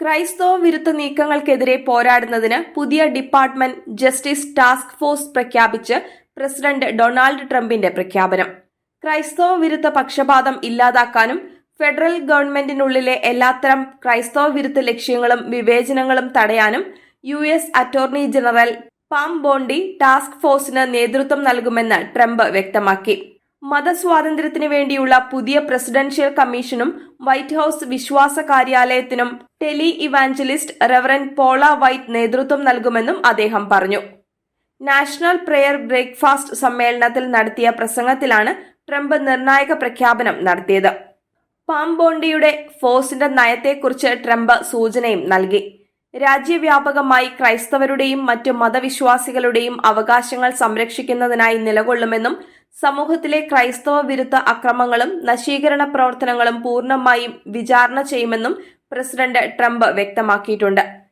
ക്രൈസ്തവ വിരുദ്ധ നീക്കങ്ങൾക്കെതിരെ പോരാടുന്നതിന് പുതിയ ഡിപ്പാർട്ട്മെന്റ് ജസ്റ്റിസ് ടാസ്ക് ഫോഴ്സ് പ്രഖ്യാപിച്ച് പ്രസിഡന്റ് ഡൊണാൾഡ് ട്രംപിന്റെ പ്രഖ്യാപനം. ക്രൈസ്തവ വിരുദ്ധ പക്ഷപാതം ഇല്ലാതാക്കാനും ഫെഡറൽ ഗവൺമെന്റിനുള്ളിലെ എല്ലാത്തരം ക്രൈസ്തവ വിരുദ്ധ ലക്ഷ്യങ്ങളും വിവേചനങ്ങളും തടയാനും U S attorney general Pam Bondi task ഫോഴ്സിന് നേതൃത്വം നൽകുമെന്ന് ട്രംപ് വ്യക്തമാക്കി. മതസ്വാതന്ത്ര്യത്തിന് വേണ്ടിയുള്ള പുതിയ പ്രസിഡൻഷ്യൽ കമ്മീഷനും വൈറ്റ് ഹൌസ് വിശ്വാസ കാര്യാലയത്തിനും televangelist reverend Paula White നേതൃത്വം നൽകുമെന്നും അദ്ദേഹം പറഞ്ഞു. നാഷണൽ പ്രെയർ ബ്രേക്ക്ഫാസ്റ്റ് സമ്മേളനത്തിൽ നടത്തിയ പ്രസംഗത്തിലാണ് ട്രംപ് നിർണായക പ്രഖ്യാപനം നടത്തിയത്. പാംബോണ്ടിയുടെ ഫോഴ്സിന്റെ നയത്തെക്കുറിച്ച് ട്രംപ് സൂചനയും നൽകി. രാജ്യവ്യാപകമായി ക്രൈസ്തവരുടെയും മറ്റു മതവിശ്വാസികളുടെയും അവകാശങ്ങൾ സംരക്ഷിക്കുന്നതിനായി നിലകൊള്ളുമെന്നും സമൂഹത്തിലെ ക്രൈസ്തവ വിരുദ്ധ അക്രമങ്ങളും നശീകരണ പ്രവർത്തനങ്ങളും പൂർണമായും വിചാരണ ചെയ്യുമെന്നും പ്രസിഡന്റ് ട്രംപ് വ്യക്തമാക്കിയിട്ടുണ്ട്.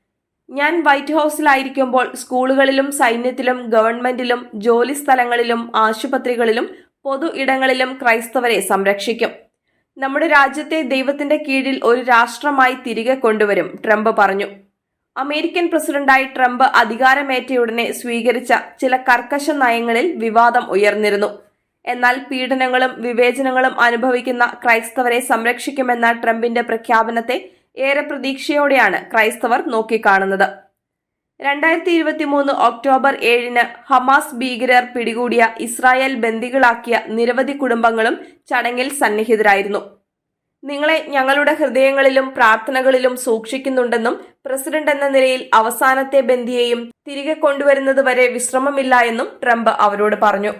ഞാൻ വൈറ്റ് ഹൌസിലായിരിക്കുമ്പോൾ സ്കൂളുകളിലും സൈന്യത്തിലും ഗവൺമെന്റിലും ജോലി സ്ഥലങ്ങളിലും ആശുപത്രികളിലും പൊതു ഇടങ്ങളിലും ക്രൈസ്തവരെ സംരക്ഷിക്കും. നമ്മുടെ രാജ്യത്തെ ദൈവത്തിന്റെ കീഴിൽ ഒരു രാഷ്ട്രമായി തിരികെ കൊണ്ടുവരും ട്രംപ് പറഞ്ഞു. അമേരിക്കൻ പ്രസിഡന്റായി ട്രംപ് അധികാരമേറ്റയുടനെ സ്വീകരിച്ച ചില കർക്കശ നയങ്ങളിൽ വിവാദം ഉയർന്നിരുന്നു. എന്നാൽ പീഡനങ്ങളും വിവേചനങ്ങളും അനുഭവിക്കുന്ന ക്രൈസ്തവരെ സംരക്ഷിക്കുമെന്ന ട്രംപിന്റെ പ്രഖ്യാപനത്തെ ഏറെ പ്രതീക്ഷയോടെയാണ് ക്രൈസ്തവർ നോക്കിക്കാണുന്നത്. രണ്ടായിരത്തി ഇരുപത്തി മൂന്ന് ഒക്ടോബർ ഏഴിന് ഹമാസ് ഭീകരർ പിടികൂടിയ ഇസ്രായേൽ ബന്ദികളാക്കിയ നിരവധി കുടുംബങ്ങളും ചടങ്ങിൽ സന്നിഹിതരായിരുന്നു. നിങ്ങളെ ഞങ്ങളുടെ ഹൃദയങ്ങളിലും പ്രാർത്ഥനകളിലും സൂക്ഷിക്കുന്നുണ്ടെന്നും പ്രസിഡന്റ് എന്ന നിലയിൽ അവസാനത്തെ ബന്ദിയെയും തിരികെ കൊണ്ടുവരുന്നത് വരെ വിശ്രമമില്ല എന്നും ട്രംപ് അവരോട് പറഞ്ഞു.